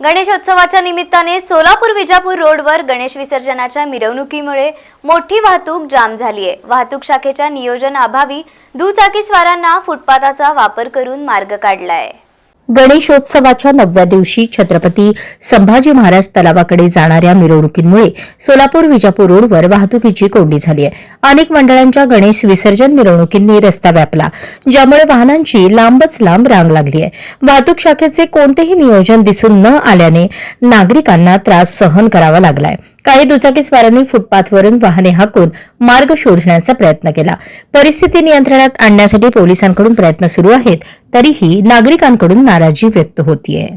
गणेशोत्सवाच्या निमित्ताने सोलापूर विजापूर रोडवर गणेश विसर्जनाच्या मिरवणुकीमुळे मोठी वाहतूक जाम झाली आहे. वाहतूक शाखेच्या नियोजन अभावी दुचाकीस्वारांना फुटपाथाचा वापर करून मार्ग काढला आहे गणेशोत्सवाच्या नवव्या दिवशी छत्रपती संभाजी महाराज तलावाकडे जाणाऱ्या मिरवणुकींमुळे सोलापूर विजापूर रोडवर वाहतुकीची कोंडी झाली आहे. अनेक मंडळांच्या गणेश विसर्जन मिरवणुकींनी रस्ता व्यापला ज्यामुळे वाहनांची लांबच लांब रांग लागली आहे. वाहतूक शाखेचे कोणतेही नियोजन दिसून न आल्याने नागरिकांना त्रास सहन करावा लागलाय काही दुचाकीस्वारांनी फुटपाथवरून वाहने हाकून मार्ग शोधण्याचा प्रयत्न केला. परिस्थिती नियंत्रणात आणण्यासाठी पोलिसांकडून प्रयत्न सुरू आहेत तरीही नागरिकांकडून नाराजी व्यक्त होतीये.